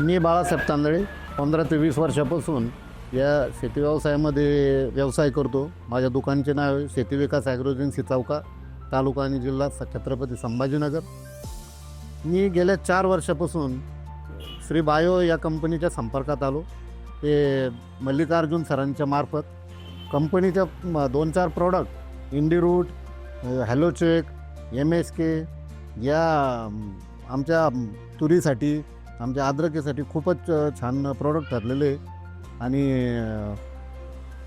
मी बाळासाहेब तांदळे पंधरा ते वीस वर्षापासून या शेती व्यवसायामध्ये व्यवसाय करतो. माझ्या दुकानचे नाव आहे शेती विकास ॲग्रोजन्सी चौका तालुका आणि जिल्हा छत्रपती संभाजीनगर. मी गेल्या चार वर्षापासून श्री बायो या कंपनीच्या संपर्कात आलो. ते मल्लिकार्जुन सरांच्या मार्फत कंपनीच्या दोन चार प्रॉडक्ट इंडिरूट हॅलोचेक एम एस के या आमच्या तुरीसाठी आमच्या अद्रकीसाठी खूपच छान प्रोडक्ट ठरलेले आणि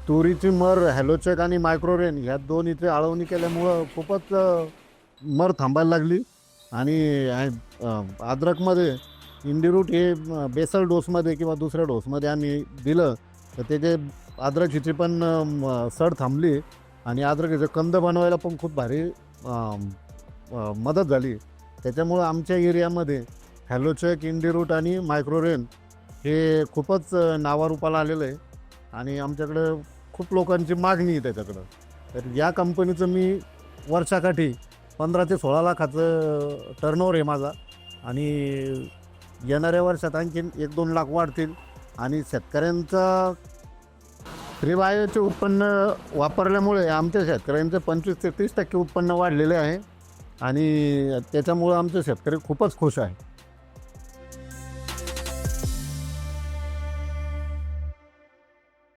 तुरीची मर हॅलोचेक आणि मायक्रोरेन ह्या दोन इथे आळवणी केल्यामुळं खूपच मर थांबायला लागली. आणि अ, अद्रकमध्ये इंडिरूट हे बेसल डोसमध्ये किंवा दुसऱ्या डोसमध्ये आम्ही दिलं तर त्याचे अद्रकीची पण सड थांबली. आणि अद्रकीचं कंद बनवायला पण खूप भारी मदत झाली. त्याच्यामुळं आमच्या एरियामध्ये हॅलोचेक इंडिरूट आणि मायक्रोरेन हे खूपच नावारूपाला आलेलं आहे. आणि आमच्याकडं खूप लोकांची मागणी आहे त्याच्याकडं. तर या कंपनीचं मी वर्षाकाठी पंधरा ते सोळा लाखाचं टर्नओव्हर आहे माझा. आणि येणाऱ्या वर्षात आणखीन एक दोन लाख वाढतील. आणि शेतकऱ्यांचा फ्रीबायोचे उत्पन्न वापरल्यामुळे आमच्या शेतकऱ्यांचं पंचवीस ते तीस टक्के उत्पन्न वाढलेले आहे. आणि त्याच्यामुळं आमचे शेतकरी खूपच खुश आहे